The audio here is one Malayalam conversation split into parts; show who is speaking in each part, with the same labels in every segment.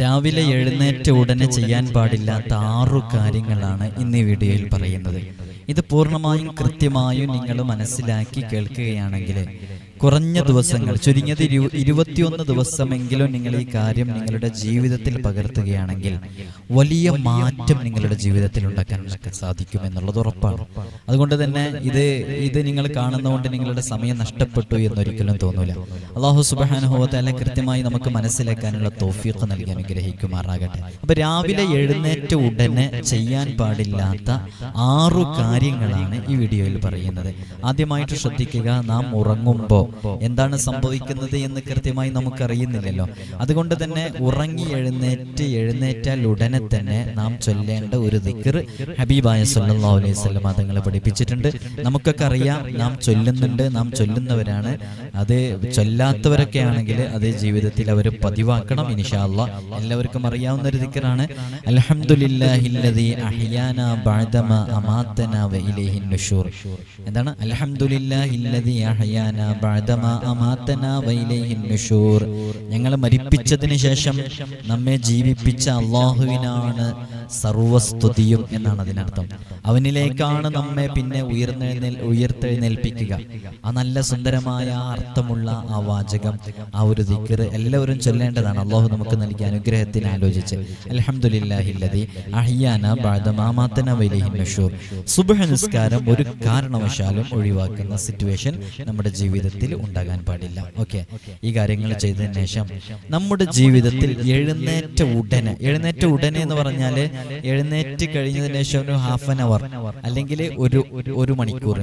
Speaker 1: രാവിലെ എഴുന്നേറ്റ് ഉടനെ ചെയ്യാൻ പാടില്ലാത്ത ആറു കാര്യങ്ങളാണ് ഇന്ന് ഈ വീഡിയോയിൽ പറയുന്നത്. ഇത് പൂർണമായും കൃത്യമായും നിങ്ങൾ മനസ്സിലാക്കി കേൾക്കുകയാണെങ്കിൽ കുറഞ്ഞ ദിവസങ്ങൾ ചുരുങ്ങിയത് ഇരു ഇരുപത്തിയൊന്ന് ദിവസമെങ്കിലും നിങ്ങൾ ഈ കാര്യം നിങ്ങളുടെ ജീവിതത്തിൽ പകർത്തുകയാണെങ്കിൽ വലിയ മാറ്റം നിങ്ങളുടെ ജീവിതത്തിൽ ഉണ്ടാക്കാൻ സാധിക്കും എന്നുള്ളത് ഉറപ്പാണ്. അതുകൊണ്ട് തന്നെ ഇത് ഇത് നിങ്ങൾ കാണുന്നതുകൊണ്ട് നിങ്ങളുടെ സമയം നഷ്ടപ്പെട്ടു എന്നൊരിക്കലും തോന്നൂല. അള്ളാഹു സുബാനുഭവത്താലെ കൃത്യമായി നമുക്ക് മനസ്സിലാക്കാനുള്ള തോഫിയൊക്കെ നൽകി അനുഗ്രഹിക്കുമാറാകട്ടെ. അപ്പൊ രാവിലെ എഴുന്നേറ്റ ഉടനെ ചെയ്യാൻ പാടില്ലാത്ത ആറു കാര്യങ്ങളാണ് ഈ വീഡിയോയിൽ പറയുന്നത്. ആദ്യമായിട്ട് ശ്രദ്ധിക്കുക നാം ഉറങ്ങുമ്പോൾ എന്താണ് സംഭവിക്കുന്നത് എന്ന് കൃത്യമായി നമുക്കറിയുന്നില്ലല്ലോ. അതുകൊണ്ട് തന്നെ ഉറങ്ങി എഴുന്നേറ്റ് എഴുന്നേറ്റാൽ ഉടനെ തന്നെ നാം ചൊല്ലേണ്ട ഒരു ദിക്കർ ഹബീബായ സല്ലല്ലാഹു അലൈഹി വസല്ലം തങ്ങൾ പഠിപ്പിച്ചിട്ടുണ്ട്. നമുക്കൊക്കെ അറിയാം നാം ചൊല്ലുന്നുണ്ട് നാം ചൊല്ലുന്നവരാണ്. അത് ചൊല്ലാത്തവരൊക്കെ ആണെങ്കിൽ അത് ജീവിതത്തിൽ അവർ പതിവാക്കണം ഇൻഷാ അല്ലാഹ് എല്ലാവർക്കും അറിയാവുന്ന ഒരു ദിക്കറാണ് അലഹമുല്ലാഹില്ലതി വ എന്താണ്? അലഹമുല്ലാഹില്ലതി ഞങ്ങൾ മരിപ്പിച്ചതിന് ശേഷം നമ്മെ ജീവിപ്പിച്ച അള്ളാഹുവിനാണ് സർവസ്തുതിയും എന്നാണ് അതിനർത്ഥം. അവനിലേക്കാണ് നമ്മെ പിന്നെ ഉയർന്നെഴുന്നേൽ ഉയർത്തെഴുന്നേൽപ്പിക്കുക. ആ നല്ല സുന്ദരമായ അർത്ഥമുള്ള ആ വാചകം ആ ഒരു ദിക്കർ എല്ലാവരും ചൊല്ലേണ്ടതാണ്. അള്ളാഹു നമുക്ക് നൽകിയ അനുഗ്രഹത്തിന് ആലോചിച്ച്. നിസ്കാരം ഒരു കാരണവശാലും ഒഴിവാക്കുന്ന സിറ്റുവേഷൻ നമ്മുടെ ജീവിതത്തിൽ ഉണ്ടാകാൻ പാടില്ല. ഓക്കെ? ഈ കാര്യങ്ങൾ ചെയ്തതിന് ശേഷം നമ്മുടെ ജീവിതത്തിൽ എഴുന്നേറ്റ ഉടനെ എഴുന്നേറ്റ ഉടനെ എന്ന് പറഞ്ഞാൽ എഴുന്നേറ്റ് കഴിഞ്ഞതിന് ശേഷം ഒരു ഹാഫ് ആൻ അവർ അല്ലെങ്കിൽ ഒരു ഒരു മണിക്കൂർ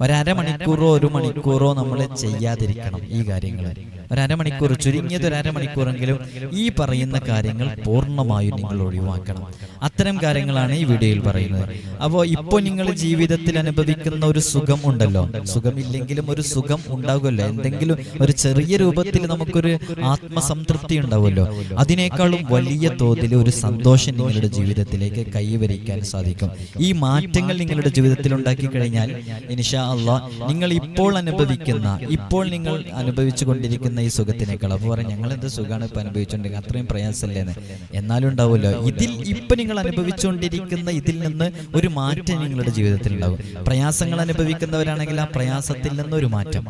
Speaker 1: ഒരു അരമണിക്കൂറോ ഒരു മണിക്കൂറോ നമ്മൾ ചെയ്യാതിരിക്കണം ഈ കാര്യങ്ങൾ ഒരു അരമണിക്കൂർ ചുരുങ്ങിയത് ഒരു അരമണിക്കൂറെങ്കിലും ഈ പറയുന്ന കാര്യങ്ങൾ പൂർണമായും നിങ്ങൾ ഒഴിവാക്കണം. അത്തരം കാര്യങ്ങളാണ് ഈ വീഡിയോയിൽ പറയുന്നത്. അപ്പോൾ ഇപ്പോൾ നിങ്ങൾ ജീവിതത്തിൽ അനുഭവിക്കുന്ന ഒരു സുഖം ഉണ്ടല്ലോ. സുഖമില്ലെങ്കിലും ഒരു സുഖം ഉണ്ടാകുമല്ലോ. എന്തെങ്കിലും ഒരു ചെറിയ രൂപത്തിൽ നമുക്കൊരു ആത്മസംതൃപ്തി ഉണ്ടാവുമല്ലോ. അതിനേക്കാളും വലിയ തോതിൽ ഒരു സന്തോഷം നിങ്ങളുടെ ജീവിതത്തിലേക്ക് കൈവരിക്കാൻ സാധിക്കും. ഈ മാറ്റങ്ങൾ നിങ്ങളുടെ ജീവിതത്തിൽ ഉണ്ടാക്കി കഴിഞ്ഞാൽ ഇൻഷാ അള്ളാ നിങ്ങൾ ഇപ്പോൾ അനുഭവിക്കുന്ന ഇപ്പോൾ നിങ്ങൾ അനുഭവിച്ചു കൊണ്ടിരിക്കുന്ന ഈ സുഖത്തിനേക്കാൾ അപ്പോൾ പറയും ഞങ്ങൾ എന്ത് സുഖമാണ് ഇപ്പൊ അനുഭവിച്ചുകൊണ്ടിരിക്കുന്നത് അത്രയും പ്രയാസമല്ലേന്ന്? എന്നാലും ഉണ്ടാവുമല്ലോ ഇതിൽ ഇപ്പൊ നിങ്ങൾ അനുഭവിച്ചുകൊണ്ടിരിക്കുന്ന ഇതിൽ നിന്ന് ഒരു മാറ്റം നിങ്ങളുടെ ജീവിതത്തിൽ ഉണ്ടാവും പ്രയാസങ്ങൾ അനുഭവിക്കുന്നവരാണെങ്കിൽ ആ പ്രയാസത്തിൽ നിന്ന് ഒരു മാറ്റം.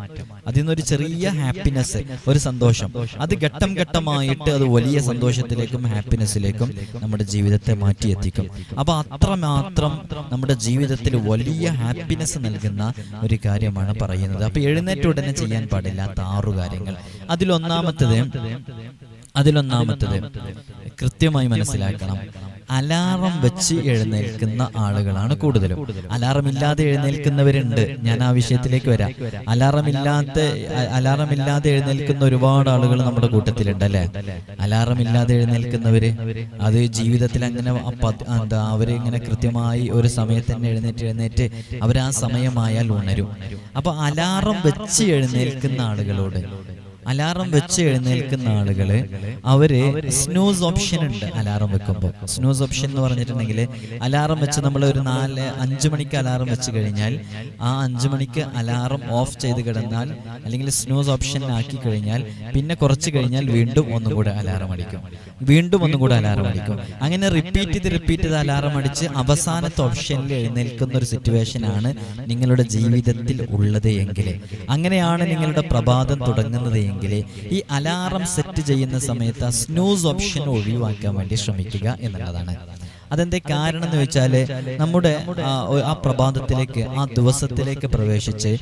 Speaker 1: അതിൽ നിന്നൊരു ചെറിയ ഹാപ്പിനെസ് ഒരു സന്തോഷം. അത് ഘട്ടം ഘട്ടമായിട്ട് അത് വലിയ സന്തോഷത്തിലേക്കും ഹാപ്പിനെസ്സിലേക്കും നമ്മുടെ ജീവിതത്തെ മാറ്റിയെത്തിക്കും. അപ്പൊ അത്രമാത്രം നമ്മുടെ ജീവിതത്തിൽ വലിയ ഹാപ്പിനെസ് നൽകുന്ന ഒരു കാര്യമാണ് പറയുന്നത്. അപ്പൊ എഴുന്നേറ്റ് ഉടനെ ചെയ്യാൻ പാടില്ലാത്ത ആറു കാര്യങ്ങൾ. അതിലൊന്നാമത്തത് അതിലൊന്നാമത്തത് കൃത്യമായി മനസ്സിലാക്കണം. അലാറം വെച്ച് എഴുന്നേൽക്കുന്ന ആളുകളാണ് കൂടുതലും. അലാറം ഇല്ലാതെ എഴുന്നേൽക്കുന്നവരുണ്ട്. ഞാൻ ആ വിഷയത്തിലേക്ക് വരാം. അലാറം ഇല്ലാത്ത അലാറം ഇല്ലാതെ എഴുന്നേൽക്കുന്ന ഒരുപാട് ആളുകൾ നമ്മുടെ കൂട്ടത്തിലുണ്ട് അല്ലെ? അലാറം ഇല്ലാതെ എഴുന്നേൽക്കുന്നവര് അത് ജീവിതത്തിൽ അങ്ങനെ എന്താ അവർ ഇങ്ങനെ കൃത്യമായി ഒരു സമയത്ത് തന്നെ എഴുന്നേറ്റ് എഴുന്നേറ്റ് അവർ ആ സമയമായാൽ ഉണരും. അപ്പൊ അലാറം വെച്ച് എഴുന്നേൽക്കുന്ന ആളുകളോട് അലാറം വെച്ച് എഴുന്നേൽക്കുന്ന ആളുകൾ അവർ സ്നൂസ് ഓപ്ഷൻ ഉണ്ട് അലാറം വെക്കുമ്പോൾ സ്നൂസ് ഓപ്ഷൻ എന്ന് പറഞ്ഞിട്ടുണ്ടെങ്കിൽ അലാറം വെച്ച് നമ്മൾ ഒരു നാല് അഞ്ചു മണിക്ക് അലാറം വെച്ച് കഴിഞ്ഞാൽ ആ അഞ്ചു മണിക്ക് അലാറം ഓഫ് ചെയ്ത് കിടന്നാൽ അല്ലെങ്കിൽ സ്നൂസ് ഓപ്ഷൻ ആക്കി കഴിഞ്ഞാൽ പിന്നെ കുറച്ച് കഴിഞ്ഞാൽ വീണ്ടും ഒന്നും കൂടെ അലാറം അടിക്കും. വീണ്ടും ഒന്നും കൂടെ അലാറം അടിക്കും. അങ്ങനെ റിപ്പീറ്റ് ചെയ്ത് റിപ്പീറ്റ് ചെയ്ത് അലാറം അടിച്ച് അവസാനത്തെ ഓപ്ഷനിൽ എഴുന്നേൽക്കുന്ന ഒരു സിറ്റുവേഷൻ ആണ് നിങ്ങളുടെ ജീവിതത്തിൽ ഉള്ളത് എങ്കിൽ. അങ്ങനെയാണ് നിങ്ങളുടെ പ്രഭാതം തുടങ്ങുന്നത് എങ്കിൽ ഈ അലാറം സെറ്റ് ചെയ്യുന്ന സമയത്ത് സ്നൂസ് ഓപ്ഷൻ ഒഴിവാക്കാൻ വേണ്ടി ശ്രമിക്കുക എന്നുള്ളതാണ്. അതെന്തേ കാരണം എന്ന് വെച്ചാൽ നമ്മുടെ ആ, പ്രഭാതത്തിലേക്ക് ആ ദിവസത്തിലേക്ക് പ്രവേശിച്ച്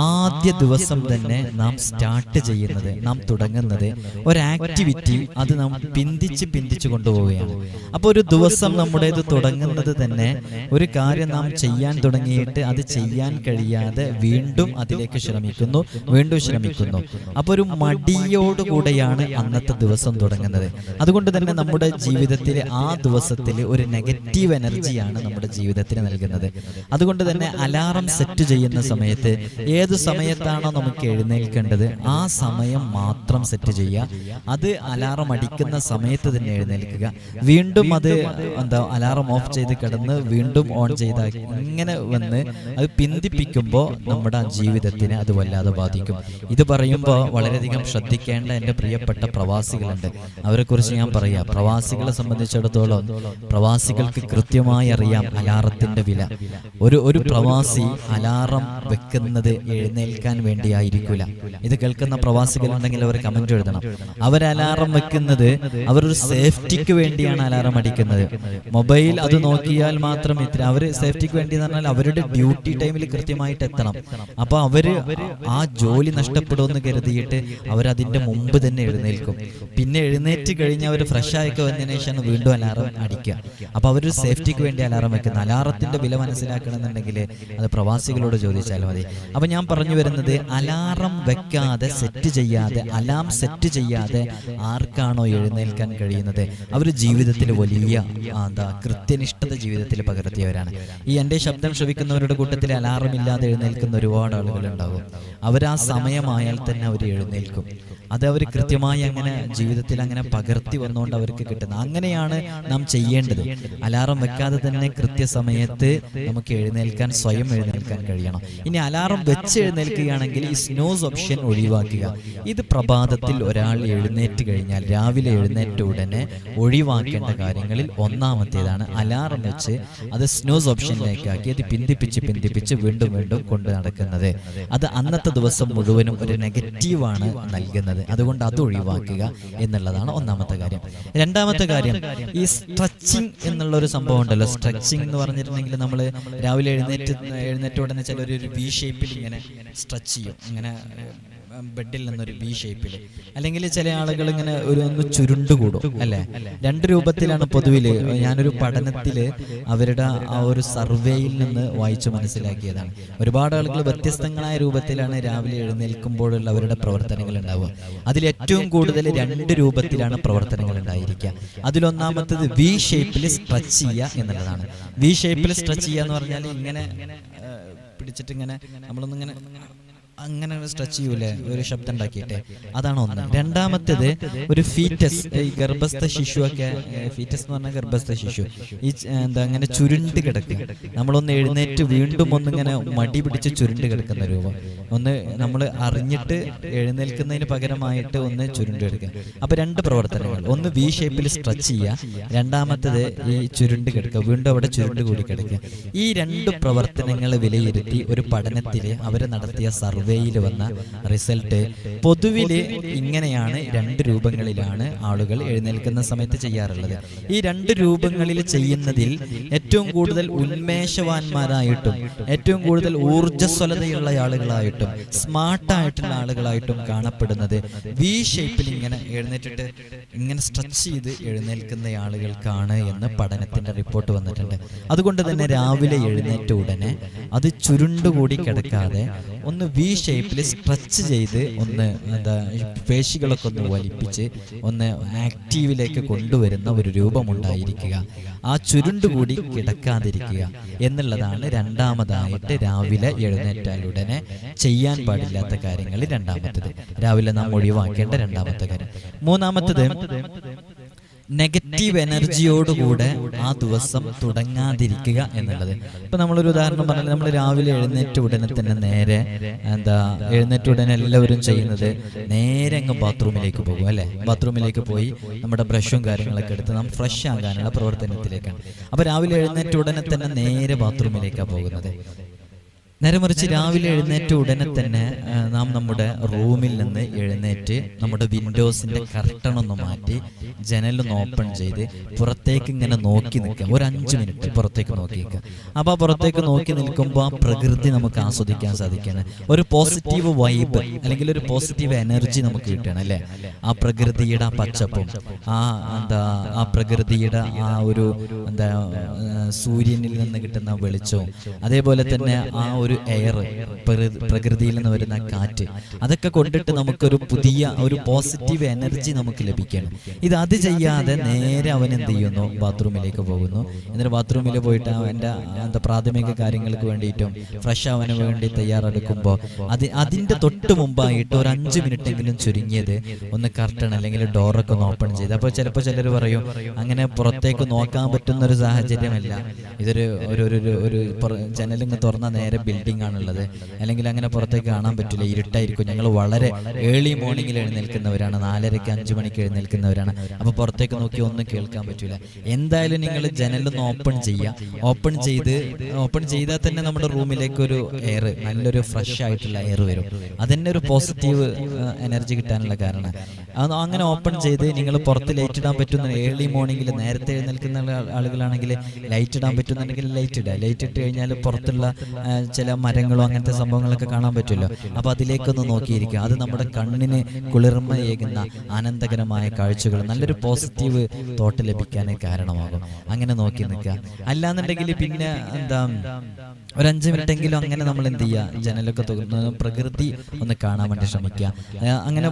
Speaker 1: ആദ്യ ദിവസം തന്നെ നാം സ്റ്റാർട്ട് ചെയ്യുന്നത് നാം തുടങ്ങുന്നത് ഒരു ആക്ടിവിറ്റി അത് നാം പിന്തിച്ച് പിന്തിച്ച് കൊണ്ടുപോവുകയാണ്. അപ്പോൾ ഒരു ദിവസം നമ്മുടേത് തുടങ്ങുന്നത് തന്നെ ഒരു കാര്യം നാം ചെയ്യാൻ തുടങ്ങിയിട്ട് അത് ചെയ്യാൻ കഴിയാതെ വീണ്ടും അതിലേക്ക് ശ്രമിക്കുന്നു വീണ്ടും ശ്രമിക്കുന്നു. അപ്പോൾ ഒരു മടിയോടുകൂടെയാണ് അന്നത്തെ ദിവസം തുടങ്ങുന്നത്. അതുകൊണ്ട് തന്നെ നമ്മുടെ ജീവിതത്തിലെ ആ ദിവസത്തിൽ ഒരു നെഗറ്റീവ് എനർജിയാണ് നമ്മുടെ ജീവിതത്തിന് നൽകുന്നത്. അതുകൊണ്ട് തന്നെ അലാറം സെറ്റ് ചെയ്യുന്ന സമയത്ത് ഏത് സമയത്താണോ നമുക്ക് എഴുന്നേൽക്കേണ്ടത് ആ സമയം മാത്രം സെറ്റ് ചെയ്യുക. അത് അലാറം അടിക്കുന്ന സമയത്ത് തന്നെ എഴുന്നേൽക്കുക. വീണ്ടും അത് എന്താ അലാറം ഓഫ് ചെയ്ത് കിടന്ന് വീണ്ടും ഓൺ ചെയ്ത ഇങ്ങനെ വന്ന് അത് പിന്തിപ്പിക്കുമ്പോൾ നമ്മുടെ ജീവിതത്തിന് അത് വല്ലാതെ ബാധിക്കും. ഇത് പറയുമ്പോൾ വളരെയധികം ശ്രദ്ധിക്കേണ്ട എന്റെ പ്രിയപ്പെട്ട പ്രവാസികളുണ്ട്. അവരെക്കുറിച്ച് ഞാൻ പറയാം. പ്രവാസികളെ സംബന്ധിച്ചിടത്തോളം പ്രവാസികൾക്ക് കൃത്യമായി അറിയാം അലാറത്തിന്റെ വില. ഒരു ഒരു പ്രവാസി അലാറം വെക്കുന്നത് എഴുന്നേൽക്കാൻ വേണ്ടിയായിരിക്കില്ല ഇത് കേൾക്കുന്ന പ്രവാസികളുണ്ടെങ്കിൽ അവർ കമന്റ് എഴുതണം. അവർ അലാറം വെക്കുന്നത് അവരൊരു സേഫ്റ്റിക്ക് വേണ്ടിയാണ് അലാറം അടിക്കുന്നത്. മൊബൈൽ അത് നോക്കിയാൽ മാത്രം ഇത്ര അവർ സേഫ്റ്റിക്ക് വേണ്ടി എന്ന് പറഞ്ഞാൽ അവരുടെ ഡ്യൂട്ടി ടൈമിൽ കൃത്യമായിട്ട് എത്തണം. അപ്പൊ അവർ ആ ജോലി നഷ്ടപ്പെടുമെന്ന് കരുതിയിട്ട് അവരതിന്റെ മുമ്പ് തന്നെ എഴുന്നേൽക്കും. പിന്നെ എഴുന്നേറ്റ് കഴിഞ്ഞ് അവർ ഫ്രഷ് ആയൊക്കെ വന്നതിന് ശേഷമാണ് വീണ്ടും അലാറം അടിക്കുക. അപ്പൊ അവരൊരു സേഫ്റ്റിക്ക് വേണ്ടി അലാറം വെക്കുന്നത് അലാറത്തിന്റെ വില മനസ്സിലാക്കണമെന്നുണ്ടെങ്കിൽ അത് പ്രവാസികളോട് ചോദിച്ചാൽ മതി. അപ്പൊ ഞാൻ പറഞ്ഞു വരുന്നത് അലാറം വെക്കാതെ സെറ്റ് ചെയ്യാതെ അലാം സെറ്റ് ചെയ്യാതെ ആർക്കാണോ എഴുന്നേൽക്കാൻ കഴിയുന്നത്? അവർ ജീവിതത്തിൽ വലിയ എന്താ കൃത്യനിഷ്ഠത ജീവിതത്തിൽ പകർത്തിയവരാണ്. ഈ എന്റെ ശബ്ദം ശ്രവിക്കുന്നവരുടെ കൂട്ടത്തിൽ അലാറം ഇല്ലാതെ എഴുന്നേൽക്കുന്ന ഒരുപാട് ആളുകൾ ഉണ്ടാകും അവർ ആ സമയമായാൽ തന്നെ അവർ എഴുന്നേൽക്കും. അത് അവർ കൃത്യമായി അങ്ങനെ ജീവിതത്തിൽ അങ്ങനെ പകർത്തി വന്നുകൊണ്ട് അവർക്ക് കിട്ടുന്നത്. അങ്ങനെയാണ് നാം ചെയ്യേണ്ടത്. അലാറം വെക്കാതെ തന്നെ കൃത്യസമയത്ത് നമുക്ക് എഴുന്നേൽക്കാൻ സ്വയം എഴുന്നേൽക്കാൻ കഴിയണം. ഇനി അലാറം വെച്ച് എഴുന്നേൽക്കുകയാണെങ്കിൽ ഈ സ്നോസ് ഓപ്ഷൻ ഒഴിവാക്കുക. ഇത് പ്രഭാതത്തിൽ ഒരാൾ എഴുന്നേറ്റ് കഴിഞ്ഞാൽ രാവിലെ എഴുന്നേറ്റ ഉടനെ ഒഴിവാക്കേണ്ട കാര്യങ്ങളിൽ ഒന്നാമത്തേതാണ് അലാറം വെച്ച് അത് സ്നോസ് ഓപ്ഷനിലേക്ക് ആക്കി. അത് പിന്തിപ്പിച്ച് പിന്തിപ്പിച്ച് വീണ്ടും വീണ്ടും കൊണ്ട് നടക്കുന്നത് അത് അന്നത്തെ ദിവസം മുഴുവനും ഒരു നെഗറ്റീവാണ് നൽകുന്നത്. അതുകൊണ്ട് അത് ഒഴിവാക്കുക എന്നുള്ളതാണ് ഒന്നാമത്തെ കാര്യം. രണ്ടാമത്തെ കാര്യം ഈ സ്ട്രെച്ചിങ് എന്നുള്ള ഒരു സംഭവം ഉണ്ടല്ലോ. സ്ട്രെച്ചിങ് എന്ന് പറഞ്ഞിട്ടുണ്ടെങ്കിൽ നമ്മൾ രാവിലെ എഴുന്നേറ്റ് എഴുന്നേറ്റ ഉടനെ ചിലർ ഒരു വി ഷേപ്പിൽ ഇങ്ങനെ സ്ട്രെച്ച് ചെയ്യും. ഇങ്ങനെ ബെഡിൽ നിന്നൊരു ബി ഷേപ്പിൽ അല്ലെങ്കിൽ ചില ആളുകൾ ഇങ്ങനെ ഒരു ഒന്ന് ചുരുണ്ടുകൂടും അല്ലെ? രണ്ട് രൂപത്തിലാണ് പൊതുവിൽ ഞാനൊരു പഠനത്തിൽ അവരുടെ ആ ഒരു സർവേയിൽ നിന്ന് വായിച്ചു മനസ്സിലാക്കിയതാണ്. ഒരുപാട് ആളുകൾ വ്യത്യസ്തങ്ങളായ രൂപത്തിലാണ് രാവിലെ എഴുന്നേൽക്കുമ്പോഴുള്ള അവരുടെ പ്രവർത്തനങ്ങൾ ഉണ്ടാവുക. അതിൽ ഏറ്റവും കൂടുതൽ രണ്ട് രൂപത്തിലാണ് പ്രവർത്തനങ്ങൾ ഉണ്ടായിരിക്കുക. അതിലൊന്നാമത്തത് വി ഷേപ്പിൽ സ്ട്രെച്ച് ചെയ്യുക എന്നുള്ളതാണ്. വി ഷേപ്പിൽ സ്ട്രെച്ച് ചെയ്യുക എന്ന് പറഞ്ഞാൽ ഇങ്ങനെ പിടിച്ചിട്ട് ഇങ്ങനെ നമ്മളൊന്നിങ്ങനെ അങ്ങനെ സ്ട്രെച്ച് ചെയ്യൂലേ? ഒരു ശബ്ദം ഉണ്ടാക്കിയിട്ട്. അതാണ് ഒന്ന്. രണ്ടാമത്തേത് ഒരു ഫീറ്റസ് ഈ ഗർഭസ്ഥ ശിശു ഒക്കെ ഫീറ്റസ് എന്ന് പറഞ്ഞാൽ ഗർഭസ്ഥ ശിശു. ഈ എന്താ അങ്ങനെ ചുരുണ്ട് കിടക്കുക നമ്മളൊന്ന് എഴുന്നേറ്റ് വീണ്ടും ഒന്നിങ്ങനെ മടി പിടിച്ച് ചുരുണ്ട് കിടക്കുന്ന രൂപം. ഒന്ന് നമ്മൾ അറിഞ്ഞിട്ട് എഴുന്നേൽക്കുന്നതിന് പകരമായിട്ട് ഒന്ന് ചുരുണ്ട് കിടക്കുക. അപ്പൊ രണ്ട് പ്രവർത്തനങ്ങൾ. ഒന്ന് വി ഷേപ്പിൽ സ്ട്രെച്ച് ചെയ്യുക. രണ്ടാമത്തേത് ഈ ചുരുണ്ട് കിടക്കുക. വീണ്ടും അവിടെ ചുരുണ്ട് കൂടി കിടക്കുക. ഈ രണ്ട് പ്രവർത്തനങ്ങൾ വിലയിരുത്തി ഒരു പഠനത്തിൽ അവർ നടത്തിയ സർവേയിൽ വന്ന റിസൾട്ട്. പൊതുവിൽ ഇങ്ങനെയാണ് രണ്ട് രൂപങ്ങളിലാണ് ആളുകൾ എഴുന്നേൽക്കുന്ന സമയത്ത് ചെയ്യാറുള്ളത്. ഈ രണ്ട് രൂപങ്ങളിൽ ചെയ്യുന്നതിൽ ഏറ്റവും കൂടുതൽ ഉന്മേഷവാന്മാരായിട്ടും ഏറ്റവും കൂടുതൽ ഊർജസ്വലതയുള്ള ആളുകളായിട്ടും സ്മാർട്ടായിട്ടുള്ള ആളുകളായിട്ടും കാണപ്പെടുന്നത് വി ഷേപ്പിൽ ഇങ്ങനെ എഴുന്നേറ്റിട്ട് ഇങ്ങനെ സ്ട്രെച്ച് ചെയ്ത് എഴുന്നേൽക്കുന്ന ആളുകൾക്കാണ് എന്ന് പഠനത്തിന്റെ റിപ്പോർട്ട് വന്നിട്ടുണ്ട്. അതുകൊണ്ട് തന്നെ രാവിലെ എഴുന്നേറ്റ ഉടനെ അത് ചുരുണ്ടുകൂടി കിടക്കാതെ ഒന്ന് വി ഷേപ്പിൽ സ്ട്രെച്ച് ചെയ്ത് ഒന്ന് എന്താ പേശികളൊക്കെ ഒന്ന് വലിപ്പിച്ച് ഒന്ന് ആക്റ്റീവിലേക്ക് കൊണ്ടുവരുന്ന ഒരു രൂപമുണ്ടായിരിക്കുക. ആ ചുരുണ്ടുകൂടി കിടക്കാതിരിക്കുക എന്നുള്ളതാണ് രണ്ടാമതായിട്ട് രാവിലെ എഴുന്നേറ്റാലുടനെ ചെയ്യാൻ പാടില്ലാത്ത കാര്യങ്ങൾ രണ്ടാമത്തത്. രാവിലെ നാം ഒഴിവാക്കേണ്ട രണ്ടാമത്തെ കാര്യം. മൂന്നാമത്തത് നെഗറ്റീവ് എനർജിയോടുകൂടെ ആ ദിവസം തുടങ്ങാതിരിക്കുക എന്നുള്ളത്. ഇപ്പൊ നമ്മളൊരു ഉദാഹരണം പറഞ്ഞാൽ നമ്മൾ രാവിലെ എഴുന്നേറ്റ ഉടനെ തന്നെ നേരെ എന്താ എഴുന്നേറ്റ ഉടനെ എല്ലാവരും ചെയ്യുന്നത് നേരെ അങ്ങ് ബാത്റൂമിലേക്ക് പോകും അല്ലെ? ബാത്റൂമിലേക്ക് പോയി നമ്മുടെ ബ്രഷും കാര്യങ്ങളൊക്കെ എടുത്ത് നാം ഫ്രഷ് ആകാനുള്ള പ്രവർത്തനത്തിലേക്കാണ്. അപ്പൊ രാവിലെ എഴുന്നേറ്റ ഉടനെ തന്നെ നേരെ ബാത്റൂമിലേക്കാണ് പോകുന്നത്. നേരെ മറിച്ച് രാവിലെ എഴുന്നേറ്റ ഉടനെ തന്നെ നാം നമ്മുടെ റൂമിൽ നിന്ന് എഴുന്നേറ്റ് നമ്മുടെ വിൻഡോസിന്റെ കർട്ടൺ ഒന്ന് മാറ്റി ജനലൊന്ന് ഓപ്പൺ ചെയ്ത് പുറത്തേക്ക് ഇങ്ങനെ നോക്കി നിൽക്കുക ഒരു അഞ്ച് മിനിറ്റ് പുറത്തേക്ക് നോക്കി നിൽക്കുക അപ്പൊ ആ പുറത്തേക്ക് നോക്കി നിൽക്കുമ്പോൾ ആ പ്രകൃതി നമുക്ക് ആസ്വദിക്കാൻ സാധിക്കണം ഒരു പോസിറ്റീവ് വൈബ് അല്ലെങ്കിൽ ഒരു പോസിറ്റീവ് എനർജി നമുക്ക് കിട്ടണം അല്ലേ? ആ പ്രകൃതിയുടെ ആ പച്ചപ്പും ആ എന്താ ആ പ്രകൃതിയുടെ ആ ഒരു എന്താ സൂര്യനിൽ നിന്ന് കിട്ടുന്ന വെളിച്ചവും അതേപോലെ തന്നെ ആ ഒരു എയർ പ്രകൃതിയിൽ നിന്ന് വരുന്ന കാറ്റ്. അതൊക്കെ കൊണ്ടിട്ട് നമുക്കൊരു പുതിയ ഒരു പോസിറ്റീവ് എനർജി നമുക്ക് ലഭിക്കണം. ഇത് അത് ചെയ്യാതെ നേരെ അവൻ എന്ത് ചെയ്യുന്നു? ബാത്റൂമിലേക്ക് പോകുന്നു. എന്നിട്ട് ബാത്റൂമിൽ പോയിട്ട് അവന്റെ എന്താ പ്രാഥമിക കാര്യങ്ങൾക്ക് വേണ്ടിയിട്ടും ഫ്രഷ് അവന് വേണ്ടി തയ്യാറെടുക്കുമ്പോൾ അത് അതിന്റെ തൊട്ട് മുമ്പായിട്ട് ഒരു അഞ്ച് മിനിറ്റ് എങ്കിലും ചുരുങ്ങിയത് ഒന്ന് കർട്ടൺ അല്ലെങ്കിൽ ഡോറൊക്കെ ഒന്ന് ഓപ്പൺ ചെയ്ത്. അപ്പോൾ ചിലപ്പോൾ ചിലർ പറയും അങ്ങനെ പുറത്തേക്ക് നോക്കാൻ പറ്റുന്ന ഒരു സാഹചര്യമല്ല. ഇതൊരു ഒരു ഒരു ഒരു- ഒരു തുറന്ന നേരെ ബിൽഡിംഗ് ആണുള്ളത്. അല്ലെങ്കിൽ അങ്ങനെ പുറത്തേക്ക് കാണാൻ പറ്റില്ല ഇരുട്ടായിരിക്കും. ഞങ്ങൾ വളരെ ഏർലി മോർണിംഗിൽ എഴുന്നേൽക്കുന്നവരാണ്. നാലരയ്ക്ക് അഞ്ചു മണിക്ക് എഴുന്നേൽക്കുന്നവരാണ്. അപ്പോൾ പുറത്തേക്ക് നോക്കി ഒന്നും കേൾക്കാൻ പറ്റില്ല എന്തായാലും നിങ്ങൾ ജനലൊന്ന് ഓപ്പൺ ചെയ്യുക ഓപ്പൺ ചെയ്ത് ഓപ്പൺ ചെയ്താൽ തന്നെ നമ്മുടെ റൂമിലേക്ക് ഒരു എയർ നല്ലൊരു ഫ്രഷ് ആയിട്ടുള്ള എയർ വരും. അതന്നെ ഒരു പോസിറ്റീവ് എനർജി കിട്ടാനുള്ള കാരണം. അങ്ങനെ ഓപ്പൺ ചെയ്ത് നിങ്ങൾ പുറത്ത് ലൈറ്റ് ഇടാൻ പറ്റുന്ന ഏർലി മോർണിംഗിൽ നേരത്തെ എഴുന്നേൽക്കുന്ന ആളുകളാണെങ്കിൽ ലൈറ്റ് ഇടാൻ പറ്റുന്നുണ്ടെങ്കിൽ ലൈറ്റ് ഇടുക. ലൈറ്റ് ഇട്ട് കഴിഞ്ഞാൽ പുറത്തുള്ള ആ, ചില മരങ്ങളോ അങ്ങനത്തെ സംഭവങ്ങളൊക്കെ കാണാൻ പറ്റുമല്ലോ. അപ്പോൾ അതിലേക്കൊന്ന് നോക്കിയിരിക്കുക. അത് നമ്മുടെ കണ്ണിന് കുളിർമയേകുന്ന ആനന്ദകരമായ കാഴ്ചകൾ നല്ലൊരു പോസിറ്റീവ് തോട്ട് ലഭിക്കാൻ കാരണമാകും. അങ്ങനെ നോക്കി നിൽക്കുക. അല്ലാന്നുണ്ടെങ്കിൽ പിന്നെ എന്താ? ഒരു അഞ്ച് മിനിറ്റ് എങ്കിലും അങ്ങനെ നമ്മൾ എന്ത് ചെയ്യുക ജനലൊക്കെ തുറന്ന് പ്രകൃതി ഒന്ന് കാണാൻ വേണ്ടി ശ്രമിക്കുക. അങ്ങനെ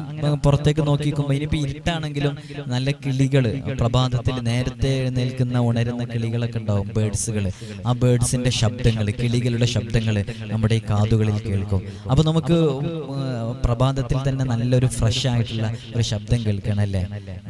Speaker 1: പുറത്തേക്ക് നോക്കിക്കുമ്പോൾ ഇനിയിപ്പോൾ ഇരുട്ടാണെങ്കിലും നല്ല കിളികൾ പ്രഭാതത്തിൽ നേരത്തെ എഴുന്നേൽക്കുന്ന ഉണരുന്ന കിളികളൊക്കെ ഉണ്ടാവും ബേഡ്സുകൾ ആ ബേഡ്സിന്റെ ശബ്ദങ്ങൾ കിളികളുടെ ശബ്ദങ്ങൾ നമ്മുടെ ഈ കാതുകളിൽ കേൾക്കും. അപ്പോൾ നമുക്ക് പ്രഭാതത്തിൽ തന്നെ നല്ലൊരു ഫ്രഷ് ആയിട്ടുള്ള ഒരു ശബ്ദം കേൾക്കണം അല്ലേ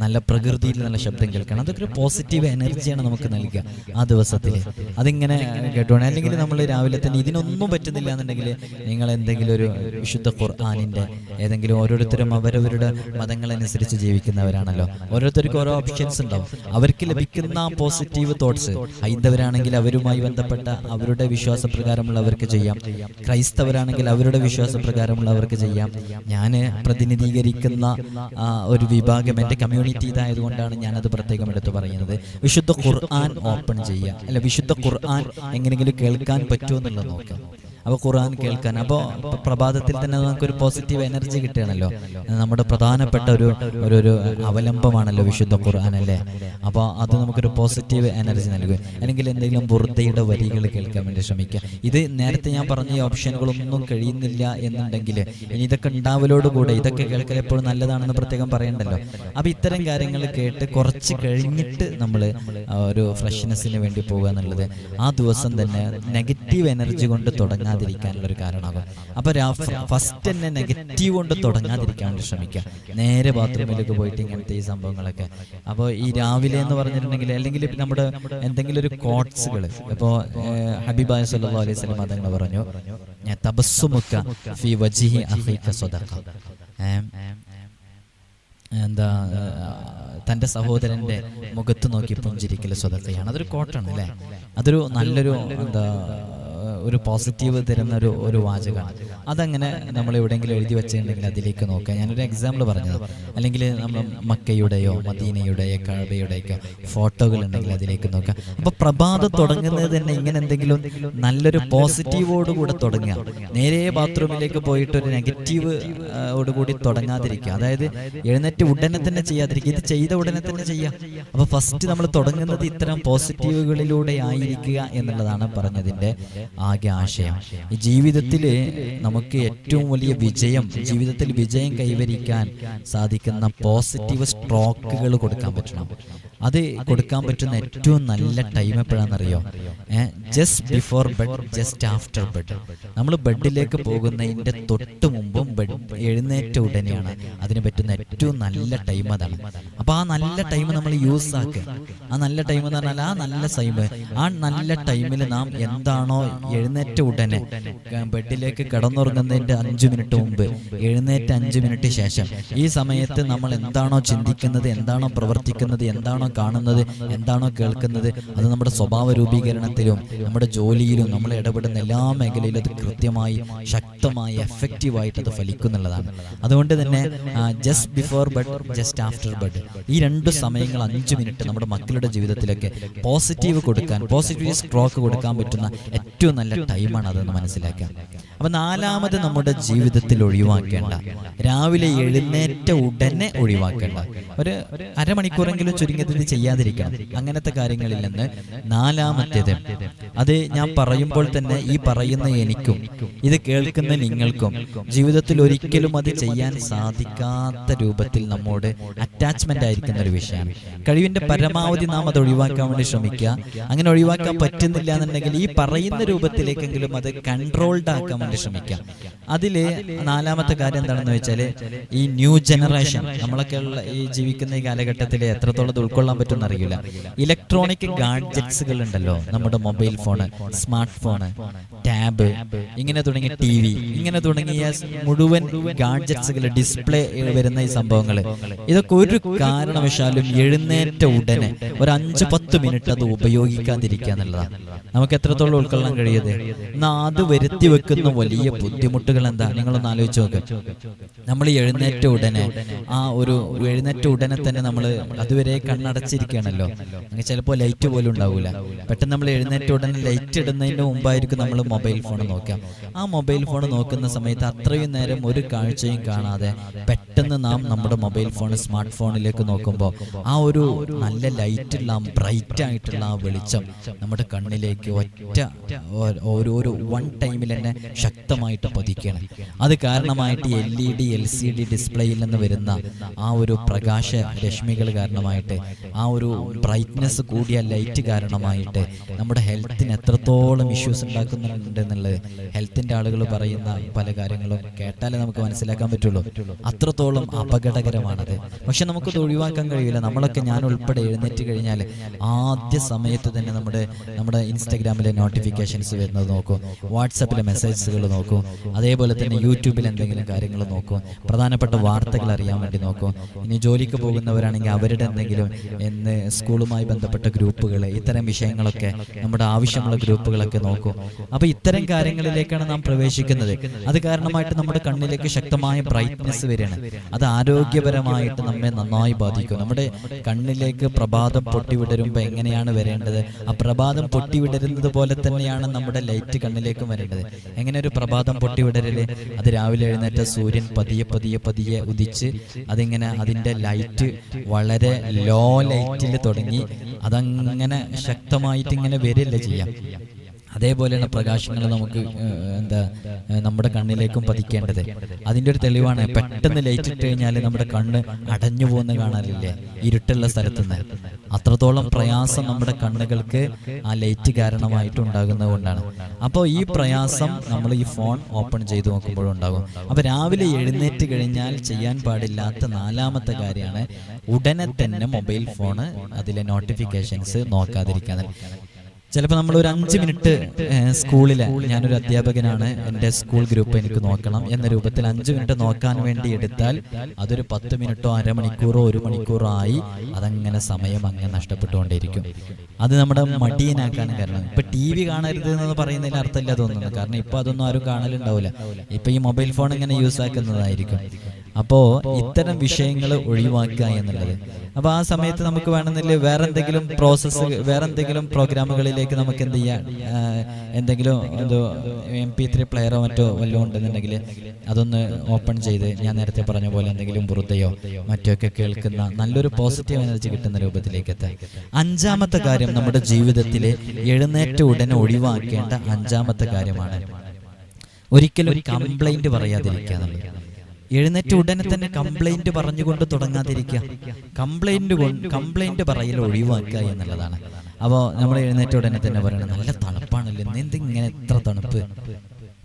Speaker 1: നല്ല പ്രകൃതിയിൽ നല്ല ശബ്ദം കേൾക്കണം. അതൊക്കെ ഒരു പോസിറ്റീവ് എനർജിയാണ് നമുക്ക് നൽകുക ആ ദിവസത്തിൽ അതിങ്ങനെ കേട്ടോണേ അല്ലെങ്കിൽ നമ്മൾ രാവിലെ തന്നെ ഇതിനൊന്നും പറ്റുന്നില്ല എന്നുണ്ടെങ്കിൽ നിങ്ങൾ എന്തെങ്കിലും ഒരു വിശുദ്ധ ഖുർആാനിന്റെ ഏതെങ്കിലും ഓരോരുത്തരും അവരവരുടെ മതങ്ങളനുസരിച്ച് ജീവിക്കുന്നവരാണല്ലോ. ഓരോരുത്തർക്കും ഓരോ ഓപ്ഷൻസ് ഉണ്ടാവും. അവർക്ക് ലഭിക്കുന്ന പോസിറ്റീവ് തോട്ട്സ് ഹൈന്ദവരാണെങ്കിൽ അവരുമായി ബന്ധപ്പെട്ട അവരുടെ വിശ്വാസപ്രകാരമുള്ളവർക്ക് ചെയ്യാം. ക്രൈസ്തവരാണെങ്കിൽ അവരുടെ വിശ്വാസപ്രകാരമുള്ളവർക്ക് ചെയ്യാം. ഞാൻ പ്രതിനിധീകരിക്കുന്ന ഒരു വിഭാഗം എന്റെ കമ്മ്യൂണിറ്റി ഇതായതുകൊണ്ടാണ് ഞാനത് പ്രത്യേകം എടുത്തു പറയുന്നത്. വിശുദ്ധ ഖുർആൻ ഓപ്പൺ ചെയ്യുക. അല്ല വിശുദ്ധ ഖുർആൻ എങ്ങനെയെങ്കിലും കേൾക്കാൻ പറ്റുമോ എന്നുള്ളത് നോക്കാം. അപ്പോൾ ഖുർആൻ കേൾക്കാൻ. അപ്പോൾ പ്രഭാതത്തിൽ തന്നെ നമുക്കൊരു പോസിറ്റീവ് എനർജി കിട്ടുകയാണല്ലോ. നമ്മുടെ പ്രധാനപ്പെട്ട ഒരു ഒരു ഒരു അവലംബമാണല്ലോ വിശുദ്ധ ഖുർആൻ അല്ലേ? അപ്പോൾ അത് നമുക്കൊരു പോസിറ്റീവ് എനർജി നൽകും. അല്ലെങ്കിൽ എന്തെങ്കിലും ബുർദയുടെ വരികൾ കേൾക്കാൻ വേണ്ടി ശ്രമിക്കുക. ഇത് നേരത്തെ ഞാൻ പറഞ്ഞ ഈ ഓപ്ഷനുകളൊന്നും കഴിയുന്നില്ല എന്നുണ്ടെങ്കിൽ ഇനി ഇതൊക്കെ ഉണ്ടാവലോടുകൂടെ ഇതൊക്കെ കേൾക്കൽ എപ്പോഴും നല്ലതാണെന്ന് പ്രത്യേകം പറയണ്ടല്ലോ. അപ്പോൾ ഇത്തരം കാര്യങ്ങൾ കേട്ട് കുറച്ച് കഴിഞ്ഞിട്ട് നമ്മൾ ഒരു ഫ്രഷ്നെസ്സിന് വേണ്ടി പോകുക എന്നുള്ളത് ആ ദിവസം തന്നെ നെഗറ്റീവ് എനർജി കൊണ്ട് തുടങ്ങാതിരിക്കാനുള്ള ഒരു കാരണമാകും അപ്പോൾ ഫസ്റ്റ് തന്നെ നെഗറ്റീവ് കൊണ്ട് തുടങ്ങാതിരിക്കാൻ ശ്രമിക്കുക. നേരെ ബാത്റൂമിലേക്ക് പോയിട്ട് ഇങ്ങനത്തെ ഈ സംഭവങ്ങളൊക്കെ. അപ്പോൾ ഈ രാവിലെ എന്ന് പറഞ്ഞിട്ടുണ്ടെങ്കിൽ അല്ലെങ്കിൽ നമ്മുടെ എന്തെങ്കിലും ഒരു കോട്ട്സുകൾ ഇപ്പോൾ ഹബീബായ സല്ലല്ലാഹു അലൈഹി വസല്ലം അതങ്ങൾ പറഞ്ഞു. വജിഹി എന്താ തന്റെ സഹോദരന്റെ മുഖത്ത് നോക്കി പുഞ്ചിരിക്കൽ സ്വതക്കയാണ് അതൊരു കോട്ടാണ് അല്ലേ? അതൊരു നല്ലൊരു എന്താ ഒരു പോസിറ്റീവ് തരുന്ന ഒരു ഒരു വാചകമാണ്. അതങ്ങനെ നമ്മൾ എവിടെയെങ്കിലും എഴുതി വെച്ചിട്ടുണ്ടെങ്കിൽ അതിലേക്ക് നോക്കാം ഞാനൊരു എക്സാമ്പിൾ പറഞ്ഞത്. അല്ലെങ്കിൽ നമ്മൾ മക്കയുടെയോ മദീനയുടെയോ കഴബയുടെയൊക്കെ ഫോട്ടോകൾ ഉണ്ടെങ്കിൽ അതിലേക്ക് നോക്കാം അപ്പോൾ പ്രഭാതം തുടങ്ങുന്നത് തന്നെ ഇങ്ങനെ എന്തെങ്കിലും നല്ലൊരു പോസിറ്റീവോടുകൂടെ തുടങ്ങുക. നേരെ ബാത്റൂമിലേക്ക് പോയിട്ട് ഒരു നെഗറ്റീവ് ഓടുകൂടി തുടങ്ങാതിരിക്കുക. അതായത് എഴുന്നേറ്റ് ഉടനെ തന്നെ ചെയ്യാതിരിക്കുക. ഇത് ചെയ്ത ഉടനെ തന്നെ ചെയ്യാം. അപ്പോൾ ഫസ്റ്റ് നമ്മൾ തുടങ്ങുന്നത് ഇത്തരം പോസിറ്റീവുകളിലൂടെ ആയിരിക്കുക എന്നുള്ളതാണ് പറഞ്ഞതിന്റെ ആകെ ആശയം. ഈ ജീവിതത്തിൽ നമുക്ക് ഏറ്റവും വലിയ വിജയം ജീവിതത്തിൽ വിജയം കൈവരിക്കാൻ സാധിക്കുന്ന പോസിറ്റീവ് സ്ട്രോക്കുകൾ കൊടുക്കാൻ പറ്റണം. അത് കൊടുക്കാൻ പറ്റുന്ന ഏറ്റവും നല്ല time എപ്പോഴാണെന്നറിയോ? Just before bed just after bed നമ്മൾ ബെഡിലേക്ക് പോകുന്നതിന്റെ തൊട്ട് മുമ്പും ബെഡ് എഴുന്നേറ്റ ഉടനെയാണ് അതിന് പറ്റുന്ന ഏറ്റവും നല്ല ടൈം അതാണ്. അപ്പോൾ ആ നല്ല ടൈം നമ്മൾ യൂസ് ആക്കുക ആ നല്ല ടൈം എന്ന് പറഞ്ഞാൽ ആ നല്ല ടൈം ആ നല്ല ടൈമിൽ നാം എന്താണോ എഴുന്നേറ്റ ഉടനെ ബെഡിലേക്ക് കിടന്നുറങ്ങുന്നതിന്റെ അഞ്ച് മിനിറ്റ് മുമ്പ് എഴുന്നേറ്റ് അഞ്ച് മിനിറ്റ് ശേഷം ഈ സമയത്ത് നമ്മൾ എന്താണോ ചിന്തിക്കുന്നത് എന്താണോ പ്രവർത്തിക്കുന്നത് എന്താണോ കാണുന്നത് എന്താണോ കേൾക്കുന്നത് അത് നമ്മുടെ സ്വഭാവ രൂപീകരണത്തിലും നമ്മുടെ ജോലിയിലും നമ്മൾ ഇടപെടുന്ന എല്ലാ മേഖലയിലും അത് കൃത്യമായി ശക്തമായി എഫക്റ്റീവായിട്ട് അത് ഫലിക്കുന്നുള്ളതാണ് അതുകൊണ്ട് തന്നെ just before bed just after bed ഈ രണ്ട് സമയങ്ങൾ അഞ്ച് മിനിറ്റ് നമ്മുടെ മക്കളുടെ ജീവിതത്തിലൊക്കെ പോസിറ്റീവ് കൊടുക്കാൻ പോസിറ്റീവ് സ്ട്രോക്ക് കൊടുക്കാൻ പറ്റുന്ന ഏറ്റവും നല്ല ടൈമാണ് അതെന്ന് മനസ്സിലാക്കാം. അപ്പൊ നാലാമത് നമ്മുടെ ജീവിതത്തിൽ ഒഴിവാക്കേണ്ട. രാവിലെ എഴുന്നേറ്റ ഉടനെ ഒഴിവാക്കേണ്ട. ഒരു അരമണിക്കൂറെങ്കിലും ചുരുങ്ങിയത് ചെയ്യാതിരിക്കണം. അങ്ങനത്തെ കാര്യങ്ങളിൽ നിന്ന് നാലാമത്തേത്. അത് ഞാൻ പറയുമ്പോൾ തന്നെ ഈ പറയുന്ന എനിക്കും ഇത് കേൾക്കുന്ന നിങ്ങൾക്കും ജീവിതത്തിൽ ഒരിക്കലും അത് ചെയ്യാൻ സാധിക്കാത്ത രൂപത്തിൽ നമ്മോട് അറ്റാച്ച്മെന്റ് ആയിരിക്കുന്ന ഒരു വിഷയമാണ്. കഴിവിന്റെ പരമാവധി നാം അത് ഒഴിവാക്കാൻ വേണ്ടി ശ്രമിക്കുക. അങ്ങനെ ഒഴിവാക്കാൻ പറ്റുന്നില്ല എന്നുണ്ടെങ്കിൽ ഈ പറയുന്ന രൂപത്തിലേക്കെങ്കിലും അത് കൺട്രോൾഡ് ആക്കാൻ വേണ്ടി ശ്രമിക്കുക. അതിൽ നാലാമത്തെ കാര്യം എന്താണെന്ന് വെച്ചാൽ ഈ ന്യൂ ജനറേഷൻ നമ്മളൊക്കെ ഉള്ള ഈ ജീവിക്കുന്ന ഈ കാലഘട്ടത്തിൽ എത്രത്തോളം അത് ഉൾക്കൊള്ളാൻ പറ്റുമെന്ന് അറിയില്ല. ഇലക്ട്രോണിക് ഗാഡ്ജറ്റ്സുകൾ ഉണ്ടല്ലോ നമ്മുടെ mobile phone smart phone tab ഇങ്ങനെ തുടങ്ങിയ ടി വി ഇങ്ങനെ തുടങ്ങിയ മുഴുവൻ ഗാഡ്ജറ്റ്സുകൾ ഡിസ്പ്ലേ വരുന്ന ഈ സംഭവങ്ങൾ ഇതൊക്കെ ഒരു കാരണവശാലും എഴുന്നേറ്റ ഉടനെ ഒരു അഞ്ച് പത്ത് മിനിറ്റ് അത് ഉപയോഗിക്കാതിരിക്കുക എന്നുള്ളതാണ്. നമുക്ക് എത്രത്തോളം ഉൾക്കൊള്ളാൻ കഴിയത് എന്നാ അത് വരുത്തി വെക്കുന്ന വലിയ ബുദ്ധിമുട്ടുകൾ എന്താ? നിങ്ങളൊന്ന് ആലോചിച്ച് നോക്ക്. നമ്മൾ എഴുന്നേറ്റ ഉടനെ ആ ഒരു എഴുന്നേറ്റ ഉടനെ തന്നെ നമ്മൾ അതുവരെ കണ്ണടച്ചിരിക്കുകയാണല്ലോ. അങ്ങനെ ചിലപ്പോൾ ലൈറ്റ് പോലും ഉണ്ടാവില്ല. പെട്ടെന്ന് നമ്മൾ എഴുന്നേറ്റ ഉടനെ ലൈറ്റ് ഇടുന്നതിന് മുമ്പായിരിക്കും നമ്മൾ മൊബൈൽ ഫോൺ നോക്കാം ആ മൊബൈൽ ഫോൺ നോക്കുന്ന സമയത്ത് അത്രയും നേരം ഒരു കാഴ്ചയും കാണാതെ പെട്ടെന്ന് നാം നമ്മുടെ മൊബൈൽ ഫോൺ സ്മാർട്ട് ഫോണിലേക്ക് നോക്കുമ്പോൾ ആ ഒരു നല്ല ലൈറ്റുള്ള ബ്രൈറ്റ് ആയിട്ടുള്ള ആ വെളിച്ചം നമ്മുടെ കണ്ണിലേക്ക് ഒറ്റ ഒരു വൺ ടൈമിൽ തന്നെ ശക്തമായിട്ട് പതിക്കുകയാണ്. അത് കാരണമായിട്ട് L E D L C D ഡിസ്പ്ലേയിൽ നിന്ന് വരുന്ന ആ ഒരു പ്രകാശ രശ്മികൾ കാരണമായിട്ട് ആ ഒരു ബ്രൈറ്റ്നെസ് കൂടിയ ലൈറ്റ് കാരണമായിട്ട് നമ്മുടെ ഹെൽത്തിന് എത്രത്തോളം ഇഷ്യൂസ് ഉണ്ടാക്കുന്നുണ്ട് എന്നുള്ളത് ഹെൽത്തിന്റെ ആളുകൾ പറയുന്ന പല കാര്യങ്ങളും കേട്ടാലേ നമുക്ക് മനസ്സിലാക്കാൻ പറ്റുള്ളൂ. അത്രത്തോളം അപകടകരമാണത്. പക്ഷെ നമുക്കത് ഒഴിവാക്കാൻ കഴിയില്ല. നമ്മളൊക്കെ ഞാൻ ഉൾപ്പെടെ എഴുന്നേറ്റ് കഴിഞ്ഞാൽ ആദ്യ സമയത്ത് തന്നെ നമ്മുടെ നമ്മുടെ ഇൻസ്റ്റാഗ്രാമിലെ നോട്ടിഫിക്കേഷൻസ് വരുന്നത് നോക്കും. വാട്സപ്പിലെ മെസ്സേജസുകൾ നോക്കും. അതേപോലെ തന്നെ യൂട്യൂബിൽ എന്തെങ്കിലും കാര്യങ്ങൾ നോക്കും. പ്രധാനപ്പെട്ട വാർത്തകൾ അറിയാൻ വേണ്ടി നോക്കും. ഇനി ജോലിക്ക് പോകുന്നവരാണെങ്കിൽ അവരുടെ എന്തെങ്കിലും എന്ന് സ്കൂളുമായി ബന്ധപ്പെട്ട ഗ്രൂപ്പുകൾ ഇത്തരം വിഷയങ്ങളൊക്കെ നമ്മുടെ ആവശ്യമുള്ള ഗ്രൂപ്പുകളൊക്കെ നോക്കും. അപ്പോൾ ഇത്തരം കാര്യങ്ങളിലേക്കാണ് നാം പ്രവേശിക്കുന്നത്. അത് കാരണമായിട്ട് നമ്മുടെ കണ്ണിലേക്ക് ശക്തമായ ബ്രൈറ്റ്നെസ് വരികയാണ്. അത് ആരോഗ്യപരമായിട്ട് നമ്മെ നന്നായി ബാധിക്കും. നമ്മുടെ കണ്ണിലേക്ക് പ്രഭാതം പൊട്ടിവിടരുമ്പോൾ എങ്ങനെയാണ് വരേണ്ടത്? ആ പ്രഭാതം പൊട്ടിവിടരുന്നത് പോലെ തന്നെയാണ് നമ്മുടെ ലൈറ്റ് കണ്ണിലേക്കും വരേണ്ടത്. എങ്ങനെ ഒരു പ്രഭാതം പൊട്ടിവിടരൽ അത് രാവിലെ എഴുന്നേറ്റ സൂര്യൻ പതിയെ പതിയെ പതിയെ ഉദിച്ച് അതിങ്ങനെ അതിന്റെ ലൈറ്റ് വളരെ ലോ ലൈറ്റിൽ തുടങ്ങി അതങ്ങനെ ശക്തമായിട്ട് ഇങ്ങനെ വരില്ല ചെയ്യാം. അതേപോലെയാണ് പ്രകാശങ്ങൾ നമുക്ക് എന്താ നമ്മുടെ കണ്ണിലേക്കും പതിക്കേണ്ടത്. അതിന്റെ ഒരു തെളിവാണ് പെട്ടെന്ന് ലൈറ്റ് ഇട്ട് കഴിഞ്ഞാൽ നമ്മുടെ കണ്ണ് അടഞ്ഞു പോകുന്ന കാണാറില്ലേ? ഇരുട്ടുള്ള സ്ഥലത്തുനിന്ന്. അത്രത്തോളം പ്രയാസം നമ്മുടെ കണ്ണുകൾക്ക് ആ ലൈറ്റ് കാരണമായിട്ട് ഉണ്ടാകുന്നത് കൊണ്ടാണ്. അപ്പോൾ ഈ പ്രയാസം നമ്മൾ ഈ ഫോൺ ഓപ്പൺ ചെയ്ത് നോക്കുമ്പോഴും ഉണ്ടാകും. അപ്പോൾ രാവിലെ എഴുന്നേറ്റ് കഴിഞ്ഞാൽ ചെയ്യാൻ പാടില്ലാത്ത നാലാമത്തെ കാര്യമാണ് ഉടനെ തന്നെ മൊബൈൽ ഫോണ് അതിലെ നോട്ടിഫിക്കേഷൻസ് നോക്കാതിരിക്കാൻ ചിലപ്പോൾ നമ്മൾ ഒരു അഞ്ച് മിനിറ്റ് സ്കൂളിൽ ഞാനൊരു അധ്യാപകനാണ്. എന്റെ സ്കൂൾ ഗ്രൂപ്പ് എനിക്ക് നോക്കണം എന്ന രൂപത്തിൽ അഞ്ച് മിനിറ്റ് നോക്കാൻ വേണ്ടി എടുത്താൽ അതൊരു പത്ത് മിനിറ്റോ അരമണിക്കൂറോ ഒരു മണിക്കൂറോ ആയി അതങ്ങനെ സമയം അങ്ങനെ നഷ്ടപ്പെട്ടുകൊണ്ടേയിരിക്കും അത് നമ്മുടെ മടിയനാക്കാനും കാരണം. ഇപ്പൊ ടി വി കാണരുത് എന്ന് പറയുന്നതിൽ അർത്ഥമില്ല തോന്നുന്നു. കാരണം ഇപ്പൊ അതൊന്നും ആരും കാണലുണ്ടാവില്ല. ഇപ്പൊ ഈ മൊബൈൽ ഫോൺ ഇങ്ങനെ യൂസ് ആക്കുന്നതായിരിക്കും അപ്പോ ഇത്തരം വിഷയങ്ങൾ ഒഴിവാക്കുക എന്നുള്ളത്. അപ്പൊ ആ സമയത്ത് നമുക്ക് വേണമെന്നില്ല വേറെ എന്തെങ്കിലും പ്രോസസ്സ് വേറെ എന്തെങ്കിലും പ്രോഗ്രാമുകളിലേക്ക് നമുക്ക് എന്ത് ചെയ്യാം എന്തെങ്കിലും എന്തോ എം പി ത്രീ പ്ലെയറോ മറ്റോ വല്ലതും ഉണ്ടെന്നുണ്ടെങ്കിൽ അതൊന്ന് ഓപ്പൺ ചെയ്ത് ഞാൻ നേരത്തെ പറഞ്ഞ പോലെ എന്തെങ്കിലും വൃദ്ധയോ മറ്റോ ഒക്കെ കേൾക്കുന്ന നല്ലൊരു പോസിറ്റീവ് എനർജി കിട്ടുന്ന രൂപത്തിലേക്ക് എത്താം അഞ്ചാമത്തെ കാര്യം നമ്മുടെ ജീവിതത്തിൽ എഴുന്നേറ്റ ഉടനെ ഒഴിവാക്കേണ്ട അഞ്ചാമത്തെ കാര്യമാണ്. ഒരിക്കലും കംപ്ലൈന്റ് പറയാതിരിക്കുക എന്നുള്ളത്. എഴുന്നേറ്റ ഉടനെ തന്നെ കംപ്ലൈന്റ് പറഞ്ഞുകൊണ്ട് തുടങ്ങാതിരിക്കുക. കംപ്ലൈന്റ് കംപ്ലൈന്റ് പറയൽ ഒഴിവാക്കുക എന്നുള്ളതാണ്. അപ്പോൾ നമ്മൾ എഴുന്നേറ്റ ഉടനെ തന്നെ പറയണം. നല്ല തണുപ്പാണല്ലോ. എന്തെങ്കിലും ഇങ്ങനെ എത്ര തണുപ്പ്?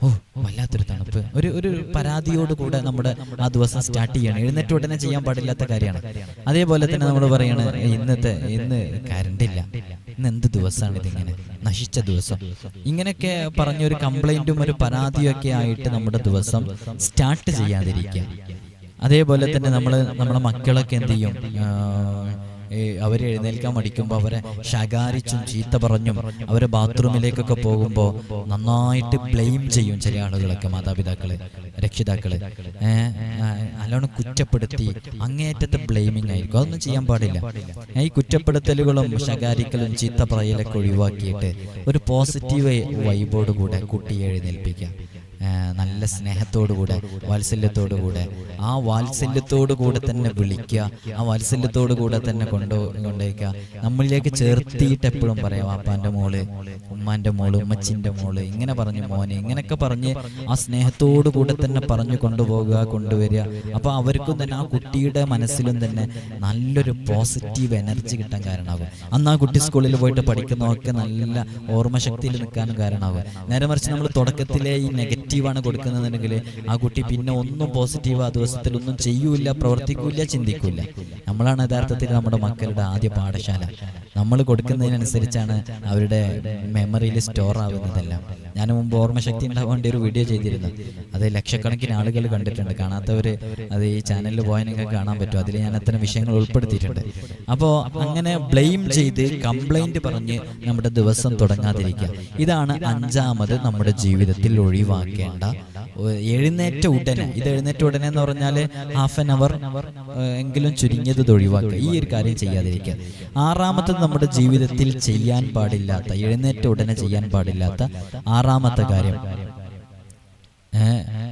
Speaker 1: ഓ വല്ലാത്തൊരു തണുപ്പ്. ഒരു ഒരു പരാതിയോട് കൂടെ നമ്മുടെ ആ ദിവസം സ്റ്റാർട്ട് ചെയ്യണം. എഴുന്നേറ്റ് ഉടനെ ചെയ്യാൻ പാടില്ലാത്ത കാര്യമാണ്. അതേപോലെ തന്നെ നമ്മൾ പറയാണ് ഇന്നത്തെ ഇന്ന് കറണ്ട് ഇല്ല ഇന്ന് എന്ത് ദിവസമാണ് ഇതിങ്ങനെ? നശിച്ച ദിവസം. ഇങ്ങനെയൊക്കെ പറഞ്ഞൊരു കംപ്ലൈന്റും ഒരു പരാതിയും ഒക്കെ ആയിട്ട് നമ്മുടെ ദിവസം സ്റ്റാർട്ട് ചെയ്യാതിരിക്കുക. അതേപോലെ തന്നെ നമ്മൾ നമ്മളെ മക്കളൊക്കെ എന്ത് ചെയ്യും? ആ, അവർ എഴുന്നേൽക്കാൻ മടിക്കുമ്പോൾ അവരെ ശകാരിച്ചും ചീത്ത പറഞ്ഞും അവരെ ബാത്റൂമിലേക്കൊക്കെ പോകുമ്പോൾ നന്നായിട്ട് ബ്ലെയിം ചെയ്യും ചില ആളുകളൊക്കെ മാതാപിതാക്കളെ രക്ഷിതാക്കൾ. നല്ലോണം കുറ്റപ്പെടുത്തി അങ്ങേയറ്റത്തെ ബ്ലെയിമിങ് ആയിരിക്കും. അതൊന്നും ചെയ്യാൻ പാടില്ല. ഈ കുറ്റപ്പെടുത്തലുകളും ശകാരിക്കലും ചീത്ത പറയലൊക്കെ ഒഴിവാക്കിയിട്ട് ഒരു പോസിറ്റീവ് വൈബോട് കൂടെ കുട്ടിയെ എഴുന്നേൽപ്പിക്കുക. നല്ല സ്നേഹത്തോടു കൂടെ വാത്സല്യത്തോടു കൂടെ ആ വാത്സല്യത്തോടു കൂടെ തന്നെ വിളിക്കുക ആ വാത്സല്യത്തോടു കൂടെ തന്നെ കൊണ്ടു കൊണ്ടേക്കുക. നമ്മളിലേക്ക് ചേർത്തിയിട്ട് എപ്പോഴും പറയാം വാപ്പാന്റെ മോൾ ഉമ്മാന്റെ മോൾ ഉമ്മച്ചിന്റെ മോൾ ഇങ്ങനെ പറഞ്ഞു മോനെ ഇങ്ങനെയൊക്കെ പറഞ്ഞ് ആ സ്നേഹത്തോടു കൂടെ തന്നെ പറഞ്ഞു കൊണ്ടുപോകുക കൊണ്ടുവരിക. അപ്പോൾ അവർക്കും തന്നെ ആ കുട്ടിയുടെ മനസ്സിലും തന്നെ നല്ലൊരു പോസിറ്റീവ് എനർജി കിട്ടാൻ കാരണമാകും. അന്ന് ആ കുട്ടി സ്കൂളിൽ പോയിട്ട് പഠിക്കുന്നതൊക്കെ നല്ല ഓർമ്മശക്തിയിൽ നിൽക്കാനും കാരണമാകും. നേരെ മറിച്ച് നമ്മൾ തുടക്കത്തിലെ ഈ നെഗറ്റീവാണ് കൊടുക്കുന്നതെങ്കിൽ ആ കുട്ടി പിന്നെ ഒന്നും പോസിറ്റീവ് ആ ദിവസത്തിൽ ഒന്നും ചെയ്യൂല പ്രവർത്തിക്കൂല ചിന്തിക്കൂല നമ്മളാണ് യഥാർത്ഥത്തിൽ നമ്മുടെ മക്കളുടെ ആദ്യ പാഠശാല. നമ്മൾ കൊടുക്കുന്നതിനനുസരിച്ചാണ് അവരുടെ മെമ്മറിയിൽ സ്റ്റോർ ആവുന്നതെല്ലാം. ഞാൻ മുമ്പ് ഓർമ്മശക്തി ഉണ്ടാവേണ്ടി ഒരു വീഡിയോ ചെയ്തിരുന്നു. അത് ലക്ഷക്കണക്കിന് ആളുകൾ കണ്ടിട്ടുണ്ട്. കാണാത്തവർ അത് ഈ ചാനലിൽ പോയാൽ കാണാൻ പറ്റും. അതിൽ ഞാൻ അത്തരം വിഷയങ്ങൾ ഉൾപ്പെടുത്തിയിട്ടുണ്ട്. അപ്പോൾ അങ്ങനെ ബ്ലെയിം ചെയ്ത് കംപ്ലൈന്റ് പറഞ്ഞ് നമ്മുടെ ദിവസം തുടങ്ങാതിരിക്കുക. ഇതാണ് അഞ്ചാമത് നമ്മുടെ ജീവിതത്തിൽ ഒഴിവാക്കേണ്ട ഏഹ്, എഴുന്നേറ്റ ഉടനെ ഇത് എഴുന്നേറ്റ ഉടനെ എന്ന് പറഞ്ഞാൽ ഹാഫ് ആൻ അവർ എങ്കിലും ചുരുങ്ങിയത് ഒഴിവാക്കുക. ഈ ഒരു കാര്യം ചെയ്യാതിരിക്കുക. ആറാമത്തത് നമ്മുടെ ജീവിതത്തിൽ ചെയ്യാൻ പാടില്ലാത്ത എഴുന്നേറ്റ ഉടനെ ചെയ്യാൻ പാടില്ലാത്ത ആറാമത്തെ കാര്യം.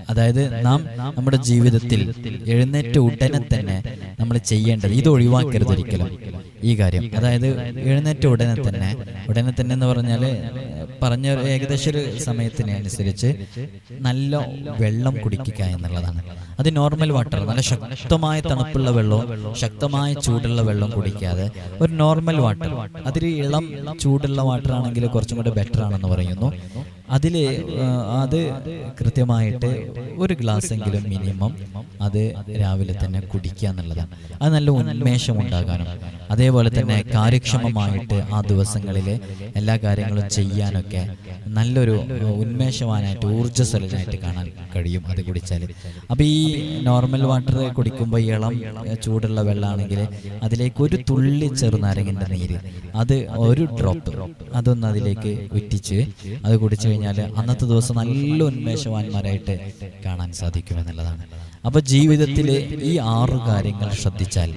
Speaker 1: അതായത് നാം നമ്മുടെ ജീവിതത്തിൽ എഴുന്നേറ്റ ഉടനെ തന്നെ നമ്മൾ ചെയ്യേണ്ടത് ഇത് ഒഴിവാക്കരുത് ഒരിക്കലും. ഈ കാര്യം. അതായത് എഴുന്നേറ്റ ഉടനെ തന്നെ ഉടനെ തന്നെ എന്ന് പറഞ്ഞാൽ പറഞ്ഞ ഏകദേശം ഒരു സമയത്തിന് അനുസരിച്ച് നല്ല വെള്ളം കുടിക്കുക എന്നുള്ളതാണ്. അത് നോർമൽ വാട്ടർ നല്ല ശക്തമായ തണുപ്പുള്ള വെള്ളവും ശക്തമായ ചൂടുള്ള വെള്ളം കുടിക്കാതെ ഒരു നോർമൽ വാട്ടർ അതിൽ ഇളം ചൂടുള്ള വാട്ടർ ആണെങ്കിൽ കുറച്ചും കൂടെ ബെറ്റർ ആണെന്ന് പറയുന്നു. അതിൽ അത് കൃത്യമായിട്ട് ഒരു ഗ്ലാസ് എങ്കിലും മിനിമം അത് രാവിലെ തന്നെ കുടിക്കുക എന്നുള്ളതാണ്. അത് നല്ല ഉന്മേഷം ഉണ്ടാകാനും അതേപോലെ തന്നെ കാര്യക്ഷമമായിട്ട് ആ ദിവസങ്ങളിൽ എല്ലാ കാര്യങ്ങളും ചെയ്യാനൊക്കെ നല്ലൊരു ഉന്മേഷവാനായിട്ട് ഊർജസ്വലനായിട്ട് കാണാൻ കഴിയും അത് കുടിച്ചാൽ അപ്പോൾ ഈ നോർമൽ വാട്ടർ കുടിക്കുമ്പോൾ ഇളം ചൂടുള്ള വെള്ളമാണെങ്കിൽ അതിലേക്ക് ഒരു തുള്ളി ചെറുനാരങ്ങിന്റെ നീര് അത് ഒരു ഡ്രോപ്പ് അതൊന്ന് അതിലേക്ക് ഉറ്റിച്ച് അത് കുടിച്ചു കഴിഞ്ഞാൽ അന്നത്തെ ദിവസം നല്ല ഉന്മേഷവാന്മാരായിട്ട് കാണാൻ സാധിക്കും എന്നുള്ളതാണ്. അപ്പൊ ജീവിതത്തിലെ ഈ ആറു കാര്യങ്ങൾ ശ്രദ്ധിച്ചാൽ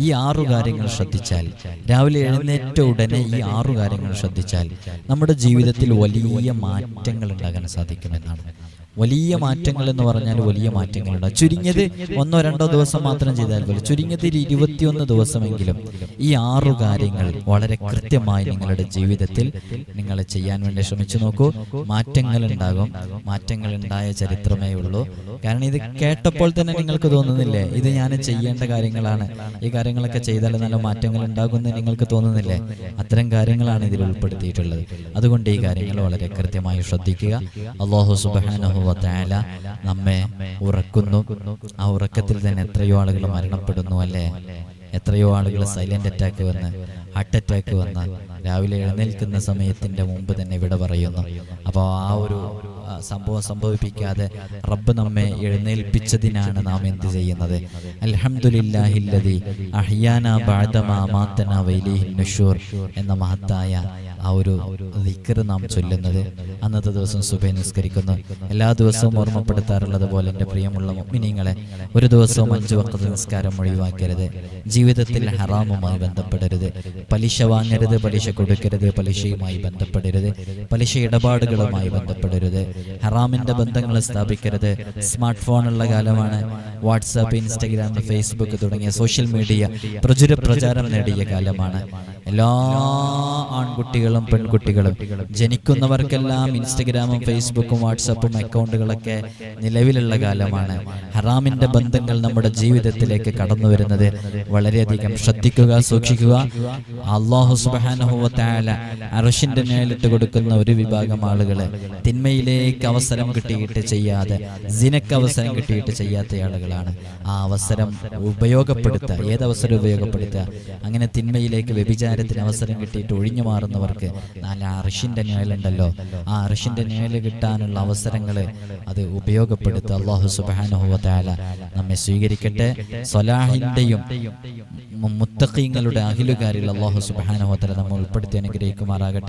Speaker 1: ഈ ആറു കാര്യങ്ങൾ ശ്രദ്ധിച്ചാൽ രാവിലെ എഴുന്നേറ്റ ഉടനെ ഈ ആറു കാര്യങ്ങൾ ശ്രദ്ധിച്ചാൽ നമ്മുടെ ജീവിതത്തിൽ വലിയ മാറ്റങ്ങൾ ഉണ്ടാകാൻ സാധിക്കുമെന്നാണ് വലിയ മാറ്റങ്ങൾ എന്ന് പറഞ്ഞാൽ വലിയ മാറ്റങ്ങളുണ്ട്. ചുരുങ്ങിയത് ഒന്നോ രണ്ടോ ദിവസം മാത്രം ചെയ്താൽ പോലും ചുരുങ്ങിയത് ഇരുപത്തിയൊന്ന് ദിവസമെങ്കിലും ഈ ആറു കാര്യങ്ങൾ വളരെ കൃത്യമായി നിങ്ങളുടെ ജീവിതത്തിൽ നിങ്ങൾ ചെയ്യാൻ വേണ്ടി ശ്രമിച്ചു നോക്കൂ. മാറ്റങ്ങൾ ഉണ്ടാകും. മാറ്റങ്ങൾ ഉണ്ടായ ചരിത്രമേ ഉള്ളൂ. കാരണം ഇത് കേട്ടപ്പോൾ തന്നെ നിങ്ങൾക്ക് തോന്നുന്നില്ലേ? ഇത് ഞാൻ ചെയ്യേണ്ട കാര്യങ്ങളാണ്. ഈ കാര്യങ്ങളൊക്കെ ചെയ്താൽ നല്ല മാറ്റങ്ങൾ ഉണ്ടാകുമെന്ന് നിങ്ങൾക്ക് തോന്നുന്നില്ലേ? അത്തരം കാര്യങ്ങളാണ് ഇതിൽ ഉൾപ്പെടുത്തിയിട്ടുള്ളത്. അതുകൊണ്ട് ഈ കാര്യങ്ങൾ വളരെ കൃത്യമായി ശ്രദ്ധിക്കുക. അള്ളാഹു സുബാനഹു വത്തായാല നമ്മെ ഉറക്കുന്നു. ആ ഉറക്കത്തിൽ തന്നെ എത്രയോ ആളുകൾ മരണപ്പെടുന്നു അല്ലേ? എത്രയോ ആളുകൾ സൈലന്റ് അറ്റാക്ക് വന്ന് ഹാർട്ട് അറ്റാക്ക് വന്ന് രാവിലെ എഴുന്നേൽക്കുന്ന സമയത്തിന്റെ മുമ്പ് തന്നെ ഇവിടെ പറയുന്നു. അപ്പോൾ ആ ഒരു സംഭവം സംഭവിപ്പിക്കാതെ റബ്ബ് നമ്മെ എഴുന്നേൽപ്പിച്ചതിനാണ് നാം എന്ത് ചെയ്യുന്നത്? അലഹമുല്ലാഹില്ലതി അഹിയാന ബഅദമാ മാത്തന വൈലി നഷൂർ എന്ന മഹത്തായ ആ ഒരു ലിക്കർ നാം ചൊല്ലുന്നത്. അന്നത്തെ ദിവസം സുബൈ നിസ്കരിക്കുന്നു. എല്ലാ ദിവസവും ഓർമ്മപ്പെടുത്താറുള്ളത് പോലെ എന്റെ പ്രിയമുള്ള മിനിങ്ങളെ ഒരു ദിവസവും അഞ്ച് വക്കത്ത് നിസ്കാരം ഒഴിവാക്കരുത്. ജീവിതത്തിൽ ഹറാമുമായി ബന്ധപ്പെടരുത്. പലിശ വാങ്ങരുത് പലിശ കൊടുക്കരുത് പലിശയുമായി ബന്ധപ്പെടരുത്. പലിശ ഇടപാടുകളുമായി ബന്ധപ്പെടരുത്. ഹറാമിന്റെ ബന്ധങ്ങൾ സ്ഥാപിക്കരുത്. സ്മാർട്ട് ഫോണുള്ള കാലമാണ്. വാട്സാപ്പ് ഇൻസ്റ്റഗ്രാം ഫേസ്ബുക്ക് തുടങ്ങിയ സോഷ്യൽ മീഡിയ പ്രചുര പ്രചാരം നേടിയ കാലമാണ്. എല്ലാ ആൺകുട്ടികളും പെൺകുട്ടികളും. ജനിക്കുന്നവർക്കെല്ലാം ഇൻസ്റ്റഗ്രാമും ഫേസ്ബുക്കും വാട്സപ്പും അക്കൗണ്ടുകളൊക്കെ നിലവിലുള്ള കാലമാണ്. ഹറാമിന്റെ ബന്ധങ്ങൾ നമ്മുടെ ജീവിതത്തിലേക്ക് കടന്നു വരുന്നത് വളരെയധികം ശ്രദ്ധിക്കുക സൂക്ഷിക്കുക. അള്ളാഹു സുബാനുഭവത്തായ അറഷിന്റെ നേരിട്ട് കൊടുക്കുന്ന ഒരു വിഭാഗം ആളുകൾ തിന്മയിലേക്ക് അവസരം കിട്ടിയിട്ട് ചെയ്യാതെ ജിനക്ക് അവസരം കിട്ടിയിട്ട് ചെയ്യാത്ത ആളുകളാണ്. ആ അവസരം ഉപയോഗപ്പെടുത്തുക ഏതവസരം ഉപയോഗപ്പെടുത്തുക? അങ്ങനെ തിന്മയിലേക്ക് വ്യഭിചാരത്തിന് അവസരം കിട്ടിയിട്ട് ഒഴിഞ്ഞു മാറുന്നവർക്ക് നാല് അർഷിന്റെ നിഴലുണ്ടല്ലോ. ആ അർഷിന്റെ നിഴൽ കിട്ടാനുള്ള അവസരങ്ങൾ അത് ഉപയോഗപ്പെടുത്തുക അള്ളാഹു സുബാനുഹുവല നമ്മെ സ്വീകരിക്കട്ടെ. സൊലാഹിന്റെയും മുത്തഖീങ്ങളുടെ അഖിലുകാരിൽ അള്ളാഹു സുബാനുഹുവല നമ്മൾ ഉൾപ്പെടുത്തി അനുഗ്രഹിക്കുമാറാകട്ടെ.